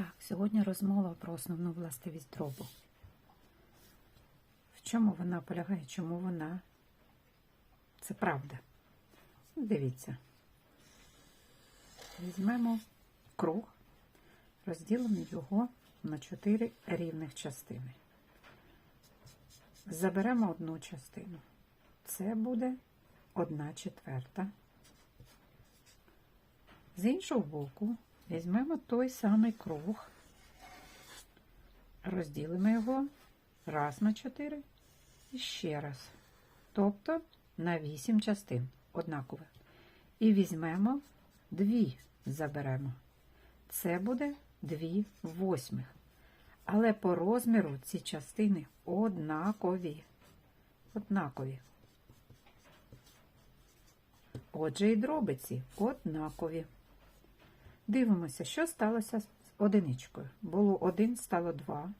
Так, сьогодні розмова про основну властивість дробу. В чому вона полягає? Чому вона? Це правда. Дивіться. Візьмемо круг, розділимо його на чотири рівних частини. Заберемо одну частину. Це буде одна четверта. З іншого боку, візьмемо той самий круг, розділимо його раз на 4 і ще раз. Тобто на 8 частин однаково. І візьмемо дві, заберемо. Це буде 2 восьмих. Але по розміру ці частини однакові. Однакові. Отже, і дробиці однакові. Дивимося, що сталося з одиничкою. Було 1, стало 2.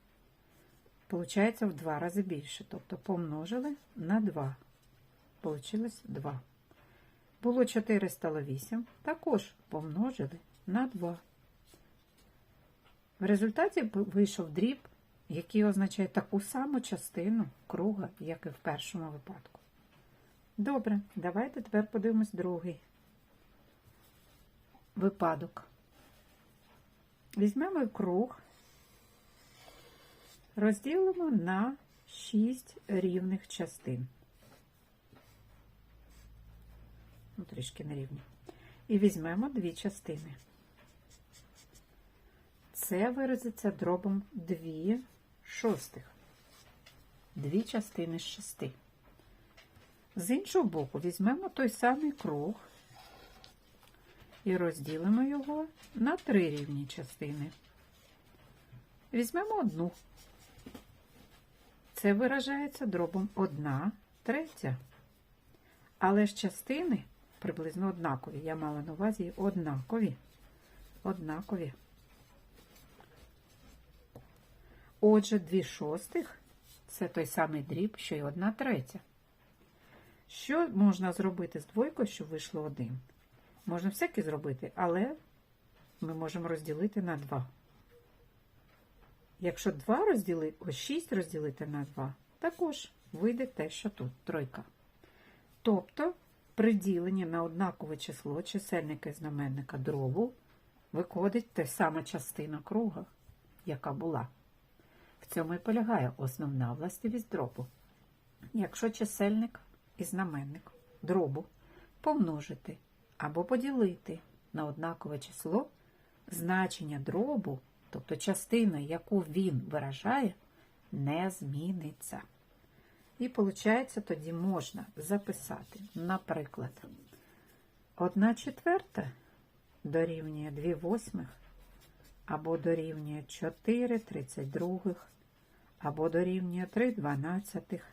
Получається в 2 рази більше. Тобто помножили на 2. Получилось 2. Було 4, стало 8. Також помножили на 2. В результаті вийшов дріб, який означає таку саму частину круга, як і в першому випадку. Добре, давайте тепер подивимось другий випадок. Візьмемо круг, розділимо на 6 рівних частин. Ну, трішки нерівні. І візьмемо дві частини. Це виразиться дробом 2 шостих. Дві частини з шести. З іншого боку, візьмемо той самий круг і розділимо його на три рівні частини. Візьмемо одну. Це виражається дробом 1 третя. Але ж частини приблизно однакові. Я мала на увазі однакові. Однакові. Отже, 2 шостих це той самий дріб, що й 1 третя. Що можна зробити з двойкою, щоб вийшло 1? Можна всяке зробити, але ми можемо розділити на 2. Якщо 2 розділити, ось 6 розділити на 2, також вийде те, що тут тройка. Тобто, при діленні на однакове число чисельника і знаменника дробу виходить те сама частина круга, яка була. В цьому і полягає основна властивість дробу. Якщо чисельник і знаменник дробу помножити або поділити на однакове число, значення дробу, тобто частина, яку він виражає, не зміниться. І, виходить, тоді можна записати, наприклад, 1 четверта дорівнює 2 восьмих, або дорівнює 4 32, або дорівнює 3 дванадцятих,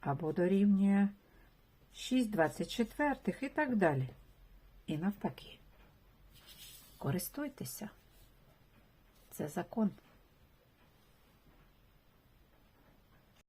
або дорівнює 6 24 і так далі. І навпаки. Користуйтеся. Це закон.